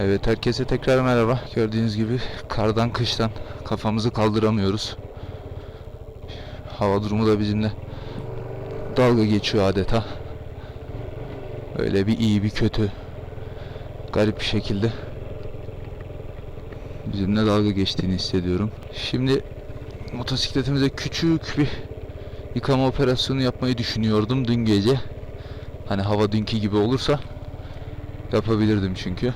Evet herkese tekrar merhaba. Gördüğünüz gibi kardan kıştan kafamızı kaldıramıyoruz. Hava durumu da bizimle dalga geçiyor adeta. Öyle bir iyi bir kötü garip bir şekilde bizimle dalga geçtiğini hissediyorum. Şimdi motosikletimize küçük bir yıkama operasyonu yapmayı düşünüyordum dün gece. Hani hava dünkü gibi olursa yapabilirdim çünkü.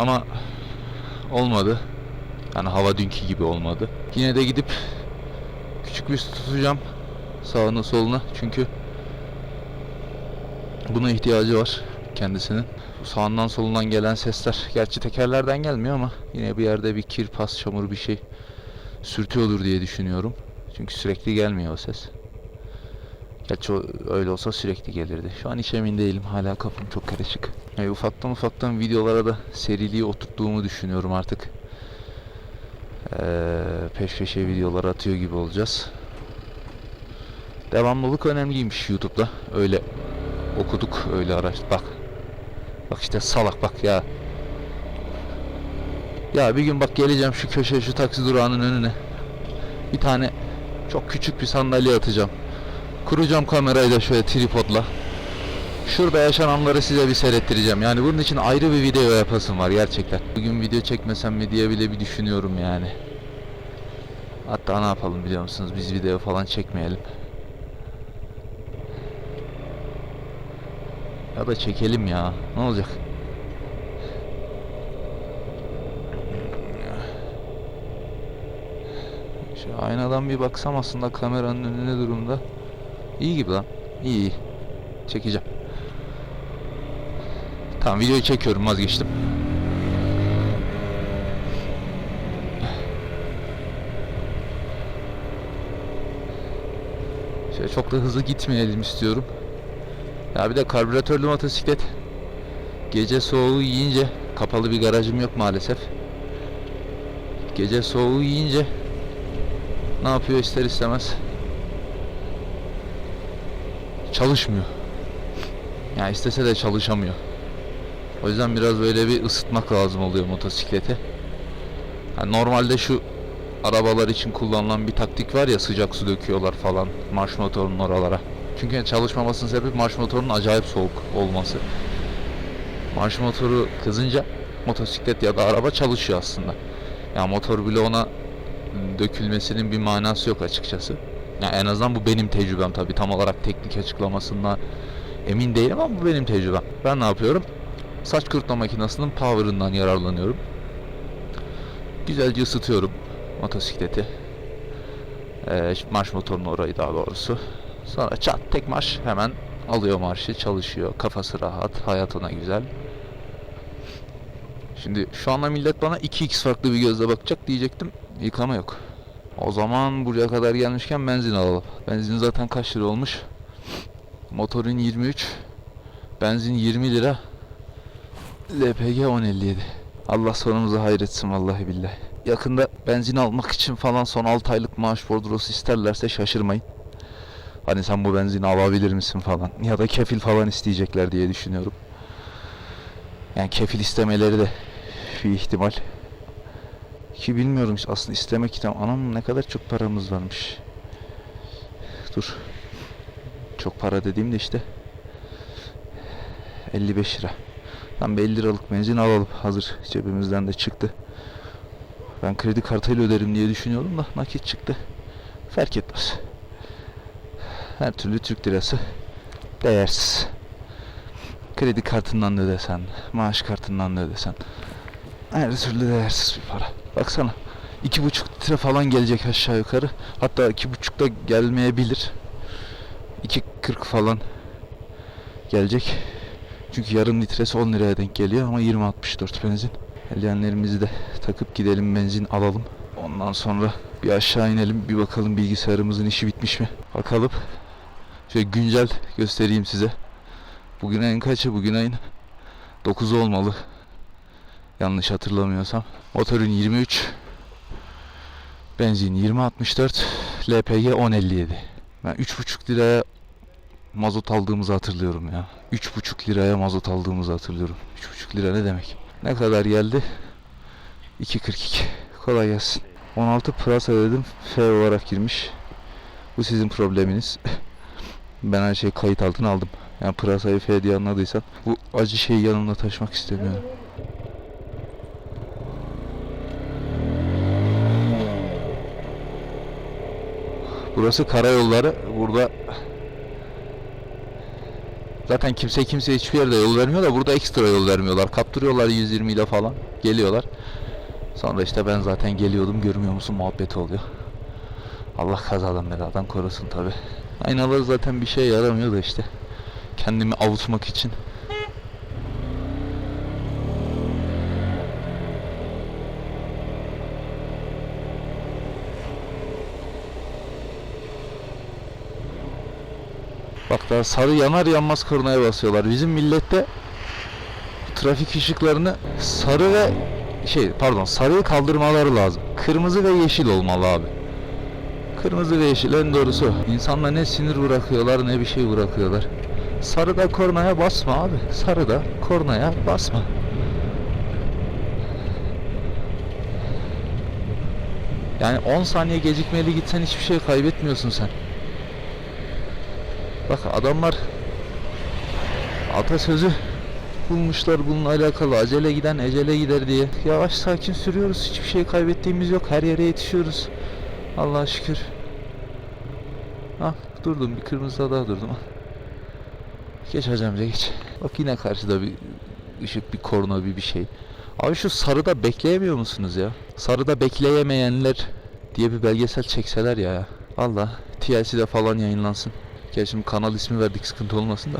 Ama olmadı. Yani hava dünkü gibi olmadı. Yine de gidip küçük bir tutacağım sağına soluna çünkü buna ihtiyacı var kendisinin. Sağından solundan gelen sesler gerçi tekerlerden gelmiyor ama yine bir yerde bir kir, pas, çamur bir şey sürtüyordur diye düşünüyorum. Çünkü sürekli gelmiyor o ses. Gerçi o- öyle olsa sürekli gelirdi. Şu an hiç emin değilim. Hala kafam çok karışık. Yani ufaktan ufaktan videolara da seriliği oturttuğumu düşünüyorum artık. Ee, peş peşe videolar atıyor gibi olacağız. Devamlılık önemliymiş YouTube'da. Öyle okuduk, öyle araş. Bak. Bak işte salak bak ya. Ya bir gün bak geleceğim şu köşeye şu taksi durağının önüne. Bir tane çok küçük bir sandalye atacağım. Kuracağım kamerayı da şöyle tripodla. Şurada yaşananları size bir seyrettireceğim. Yani bunun için ayrı bir video yapasım var gerçekten. Bugün video çekmesem mi diye bile bir düşünüyorum yani. Hatta ne yapalım biliyor musunuz? Biz video falan çekmeyelim. Ya da çekelim ya. Ne olacak? Şu aynadan bir baksam aslında kameranın önü ne durumda? İyi gibi lan. İyi iyi. Çekeceğim. Tamam videoyu çekiyorum vazgeçtim. Şöyle çok da hızlı gitmeyelim istiyorum. Ya bir de karbüratörlü motosiklet. Gece soğuğu yiyince kapalı bir garajım yok maalesef. Gece soğuğu yiyince ne yapıyor ister istemez çalışmıyor. Yani istese de çalışamıyor. O yüzden biraz böyle bir ısıtmak lazım oluyor motosikleti. Yani normalde şu arabalar için kullanılan bir taktik var ya sıcak su döküyorlar falan marş motorunun oralara. Çünkü çalışmamasının sebebi marş motorunun acayip soğuk olması. Marş motoru kızınca motosiklet ya da araba çalışıyor aslında. Yani motor bile ona dökülmesinin bir manası yok açıkçası. Yani en azından bu benim tecrübem tabii tam olarak teknik açıklamasından emin değilim ama bu benim tecrübem. Ben ne yapıyorum? Saç kurutma makinesinin power'ından yararlanıyorum. Güzelce ısıtıyorum motosikleti. Ee, marş motorunun orayı daha doğrusu. Sonra çat tek marş hemen alıyor marşı çalışıyor. Kafası rahat, hayat ona güzel. Şimdi şu anda millet bana 2x farklı bir gözle bakacak diyecektim. Yıkama yok. O zaman buraya kadar gelmişken benzin alalım. Benzin zaten kaç lira olmuş? Motorun 23. Benzin 20 lira. LPG 10.57. Allah sonumuzu hayretsin vallahi billahi. Yakında benzin almak için falan son 6 aylık maaş bordrosu isterlerse şaşırmayın. Hani sen bu benzini alabilir misin falan. Ya da kefil falan isteyecekler diye düşünüyorum. Yani kefil istemeleri de bir ihtimal. Ki bilmiyorum aslında istemek için anam ne kadar çok paramız varmış. Dur. Çok para dediğimde işte 55 lira. Tam bir 50 liralık benzin alalım. Hazır cebimizden de çıktı. Ben kredi kartıyla öderim diye düşünüyordum da nakit çıktı. Fark etmez. Her türlü Türk lirası değersiz. Kredi kartından da ödesen, maaş kartından da ödesen. Her türlü değersiz bir para. Baksana. iki buçuk litre falan gelecek aşağı yukarı. Hatta iki buçuk da gelmeyebilir. 2.40 falan gelecek. Çünkü yarım litresi 10 liraya denk geliyor ama 20.64 benzin. Eldivenlerimizi de takıp gidelim benzin alalım. Ondan sonra bir aşağı inelim bir bakalım bilgisayarımızın işi bitmiş mi? Bakalım. Şöyle güncel göstereyim size. Bugün ayın kaçı? Bugün ayın 9'u olmalı. Yanlış hatırlamıyorsam. Motorun 23. Benzin 20.64. LPG 10.57. Ben 3.5 liraya mazot aldığımızı hatırlıyorum ya. 3,5 liraya mazot aldığımızı hatırlıyorum. 3,5 lira ne demek? Ne kadar geldi? 2.42. Kolay gelsin. 16 pırasa dedim. F olarak girmiş. Bu sizin probleminiz. ben her şeyi kayıt altına aldım. Yani pırasayı F diye anladıysan bu acı şeyi yanımda taşımak istemiyorum. Burası karayolları. Burada zaten kimse kimseye hiçbir yerde yol vermiyor da burada ekstra yol vermiyorlar. Kaptırıyorlar 120 ile falan. Geliyorlar. Sonra işte ben zaten geliyordum görmüyor musun muhabbeti oluyor. Allah kazadan beladan korusun tabi. Aynalar zaten bir şey yaramıyor da işte. Kendimi avutmak için. Bak daha sarı yanar yanmaz kornaya basıyorlar. Bizim millette trafik ışıklarını sarı ve şey pardon sarıyı kaldırmaları lazım. Kırmızı ve yeşil olmalı abi. Kırmızı ve yeşil en doğrusu. İnsanla ne sinir bırakıyorlar ne bir şey bırakıyorlar. Sarıda kornaya basma abi. Sarıda kornaya basma. Yani 10 saniye gecikmeli gitsen hiçbir şey kaybetmiyorsun sen. Bak adamlar atasözü bulmuşlar bununla alakalı acele giden ecele gider diye. Yavaş sakin sürüyoruz. Hiçbir şey kaybettiğimiz yok. Her yere yetişiyoruz. Allah'a şükür. Ah durdum bir kırmızıda daha durdum. Geç hacamca geç. Bak yine karşıda bir ışık bir korna bir bir şey. Abi şu sarıda bekleyemiyor musunuz ya? Sarıda bekleyemeyenler diye bir belgesel çekseler ya. Allah TLC'de falan yayınlansın. Gerçi şimdi kanal ismi verdik sıkıntı olmasın da.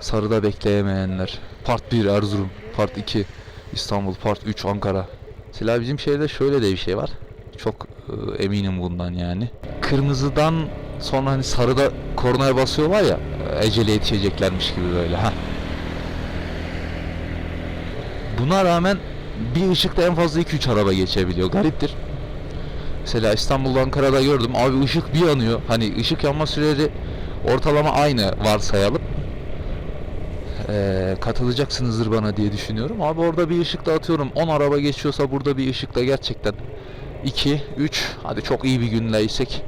Sarıda bekleyemeyenler. Part 1 Erzurum. Part 2 İstanbul. Part 3 Ankara. Mesela bizim şehirde şöyle de bir şey var. Çok e, eminim bundan yani. Kırmızıdan sonra hani sarıda kornaya basıyorlar ya. Ecele yetişeceklermiş gibi böyle. ha. Buna rağmen bir ışıkta en fazla 2-3 araba geçebiliyor. Gariptir. Mesela İstanbul'da Ankara'da gördüm. Abi ışık bir yanıyor. Hani ışık yanma süreleri ortalama aynı varsayalım. Ee, katılacaksınızdır bana diye düşünüyorum. Abi orada bir ışık da atıyorum. 10 araba geçiyorsa burada bir ışık da gerçekten 2, 3 hadi çok iyi bir günleysek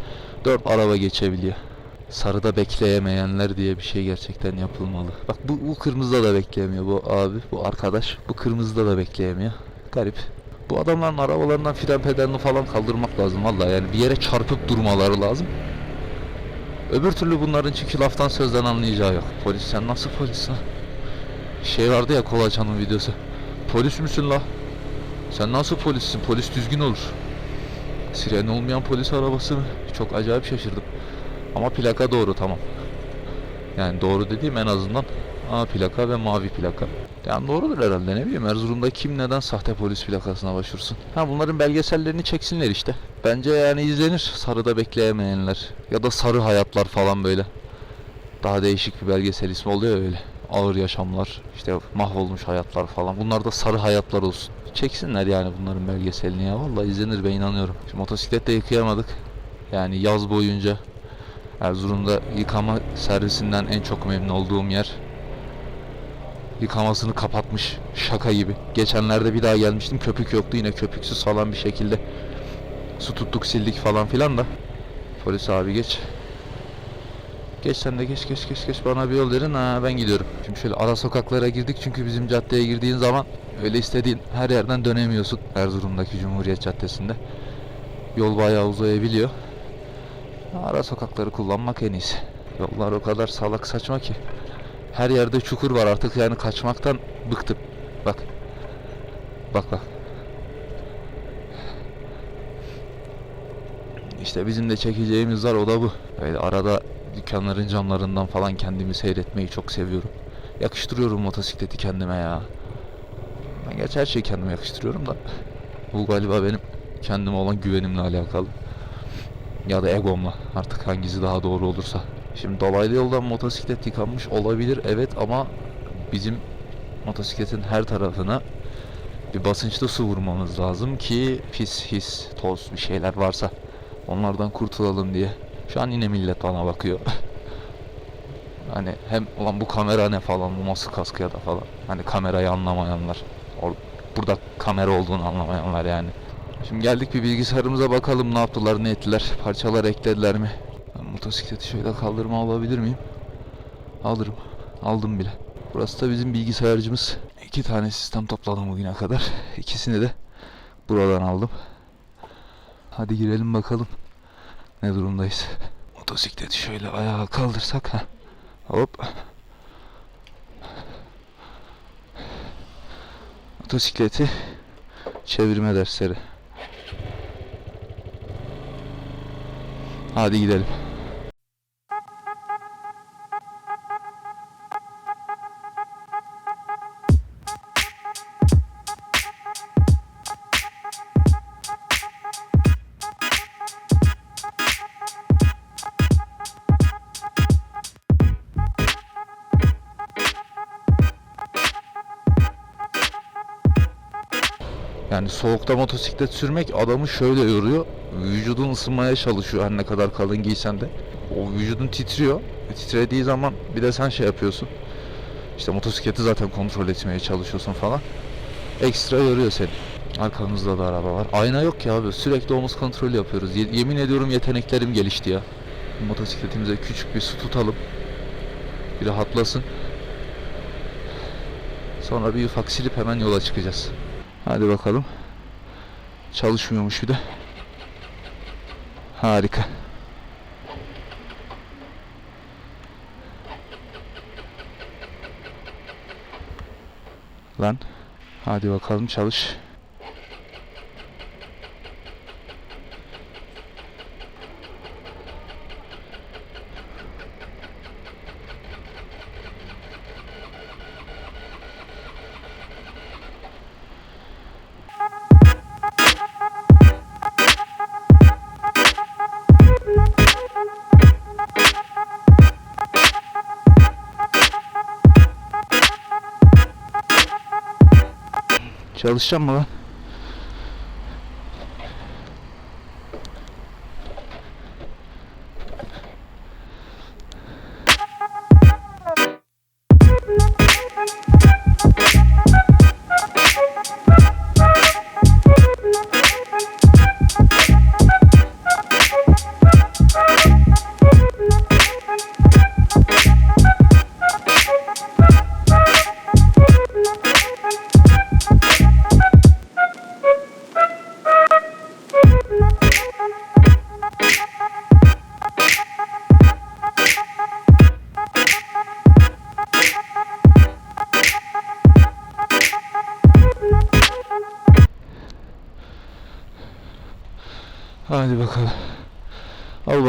4 araba geçebiliyor. Sarıda bekleyemeyenler diye bir şey gerçekten yapılmalı. Bak bu, bu kırmızıda da bekleyemiyor bu abi, bu arkadaş. Bu kırmızıda da bekleyemiyor. Garip. Bu adamların arabalarından fren pedalını falan kaldırmak lazım vallahi yani bir yere çarpıp durmaları lazım. Öbür türlü bunların çünkü laftan sözden anlayacağı yok. Polis sen nasıl polis lan? Şey vardı ya Kolaçan'ın videosu. Polis müsün la? Sen nasıl polissin? Polis düzgün olur. Siren olmayan polis arabası mı? Çok acayip şaşırdım. Ama plaka doğru tamam. Yani doğru dediğim en azından A plaka ve mavi plaka. Yani doğrudur herhalde ne bileyim Erzurum'da kim neden sahte polis plakasına başvursun. Ha bunların belgesellerini çeksinler işte. Bence yani izlenir sarıda bekleyemeyenler. Ya da sarı hayatlar falan böyle. Daha değişik bir belgesel ismi oluyor öyle. Ağır yaşamlar, işte mahvolmuş hayatlar falan. Bunlar da sarı hayatlar olsun. Çeksinler yani bunların belgeselini ya. Vallahi izlenir ben inanıyorum. Şimdi motosikletle yıkayamadık. Yani yaz boyunca Erzurum'da yıkama servisinden en çok memnun olduğum yer yıkamasını kapatmış şaka gibi. Geçenlerde bir daha gelmiştim köpük yoktu yine köpüksüz falan bir şekilde su tuttuk sildik falan filan da. Polis abi geç. Geç sen de geç geç geç geç bana bir yol verin ha ben gidiyorum. Şimdi şöyle ara sokaklara girdik çünkü bizim caddeye girdiğin zaman öyle istediğin her yerden dönemiyorsun. Erzurum'daki Cumhuriyet Caddesi'nde. Yol bayağı uzayabiliyor. Ara sokakları kullanmak en iyisi. Yollar o kadar salak saçma ki. Her yerde çukur var artık yani kaçmaktan bıktım. Bak. Bak bak. İşte bizim de çekeceğimiz var o da bu. Böyle arada dükkanların camlarından falan kendimi seyretmeyi çok seviyorum. Yakıştırıyorum motosikleti kendime ya. Ben gerçi her şeyi kendime yakıştırıyorum da. Bu galiba benim kendime olan güvenimle alakalı. Ya da egomla artık hangisi daha doğru olursa. Şimdi dolaylı yoldan motosiklet yıkanmış olabilir evet ama bizim motosikletin her tarafına bir basınçlı su vurmamız lazım ki pis his toz bir şeyler varsa onlardan kurtulalım diye. Şu an yine millet bana bakıyor. Hani hem ulan bu kamera ne falan bu nasıl kask ya da falan. Hani kamerayı anlamayanlar. Or burada kamera olduğunu anlamayanlar yani. Şimdi geldik bir bilgisayarımıza bakalım ne yaptılar ne ettiler. Parçalar eklediler mi? Ben motosikleti şöyle kaldırma alabilir miyim? Alırım. Aldım bile. Burası da bizim bilgisayarcımız. İki tane sistem topladım bugüne kadar. İkisini de buradan aldım. Hadi girelim bakalım ne durumdayız. Motosikleti şöyle ayağa kaldırsak ha. Hop. Motosikleti çevirme dersleri. Hadi gidelim. Soğukta motosiklet sürmek adamı şöyle yoruyor. Vücudun ısınmaya çalışıyor her ne kadar kalın giysen de. O vücudun titriyor. E, titrediği zaman bir de sen şey yapıyorsun. İşte motosikleti zaten kontrol etmeye çalışıyorsun falan. Ekstra yoruyor seni. Arkamızda da araba var. Ayna yok ki abi. Sürekli omuz kontrolü yapıyoruz. Ye- yemin ediyorum yeteneklerim gelişti ya. Motosikletimize küçük bir su tutalım. Bir rahatlasın. Sonra bir ufak silip hemen yola çıkacağız. Hadi bakalım. Çalışmıyormuş bir de. Harika. Lan. Hadi bakalım çalış. Çalışacağım mı lan?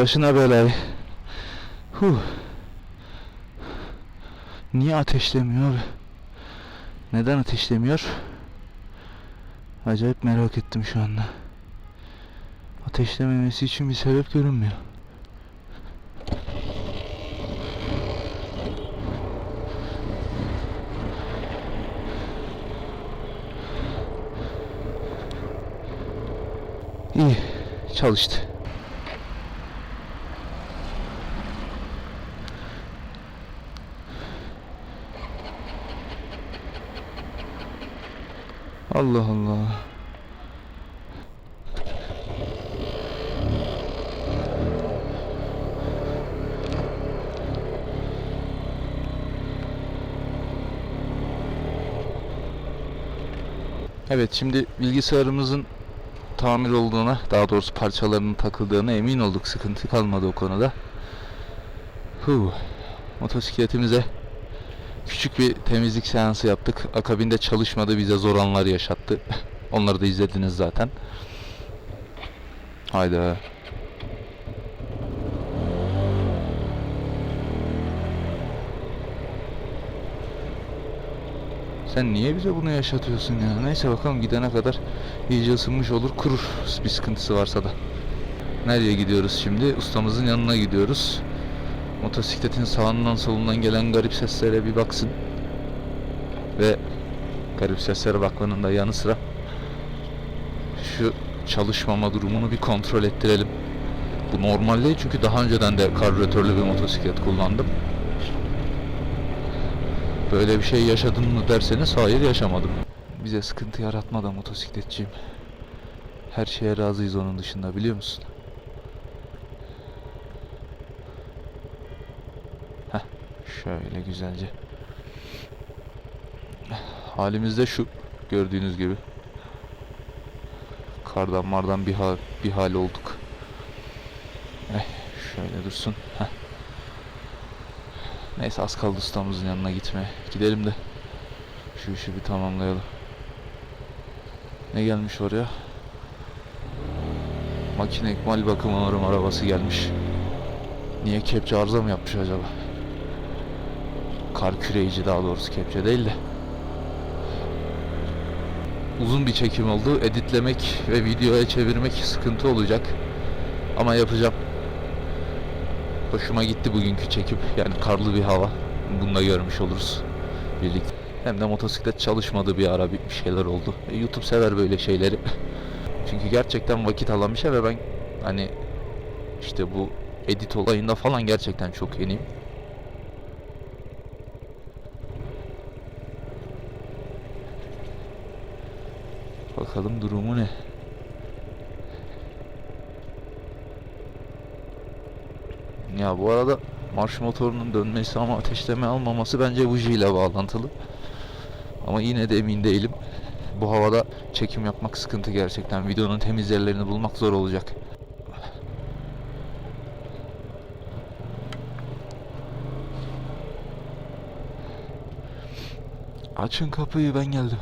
Başına belayı. Huh. Niye ateşlemiyor? Neden ateşlemiyor? Acayip merak ettim şu anda. Ateşlememesi için bir sebep görünmüyor. İyi, çalıştı. Allah Allah. Evet şimdi bilgisayarımızın tamir olduğuna, daha doğrusu parçalarının takıldığına emin olduk. Sıkıntı kalmadı o konuda. Huh. Motosikletimize küçük bir temizlik seansı yaptık. Akabinde çalışmadı, bize zor anlar yaşattı. Onları da izlediniz zaten. Hayda. Sen niye bize bunu yaşatıyorsun ya? Neyse bakalım gidene kadar iyice ısınmış olur kurur bir sıkıntısı varsa da. Nereye gidiyoruz şimdi? Ustamızın yanına gidiyoruz. Motosikletin sağından solundan gelen garip seslere bir baksın. Ve garip seslere bakmanın da yanı sıra şu çalışmama durumunu bir kontrol ettirelim. Bu normal değil çünkü daha önceden de karbüratörlü bir motosiklet kullandım. Böyle bir şey yaşadın mı derseniz hayır yaşamadım. Bize sıkıntı yaratmadan motosikletçiyim. Her şeye razıyız onun dışında biliyor musun? Heh, şöyle güzelce. Halimizde şu gördüğünüz gibi. Kardan mardan bir hal, bir hal olduk. Eh, şöyle dursun. Heh. Neyse az kaldı ustamızın yanına gitmeye. Gidelim de şu işi bir tamamlayalım. Ne gelmiş oraya? Makine ikmal bakım onarım arabası gelmiş. Niye kepçe arıza mı yapmış acaba? Kar küreyici daha doğrusu kepçe değil de. Uzun bir çekim oldu. Editlemek ve videoya çevirmek sıkıntı olacak. Ama yapacağım. Hoşuma gitti bugünkü çekim. Yani karlı bir hava. Bunu da görmüş oluruz birlikte. Hem de motosiklet çalışmadığı bir ara bir şeyler oldu. E, YouTube sever böyle şeyleri. Çünkü gerçekten vakit alan bir şey ve ben hani işte bu edit olayında falan gerçekten çok yeniyim. Bakalım durumu ne? Ya bu arada marş motorunun dönmesi ama ateşleme almaması bence bujiyle bağlantılı. Ama yine de emin değilim. Bu havada çekim yapmak sıkıntı gerçekten. Videonun temiz yerlerini bulmak zor olacak. Açın kapıyı ben geldim.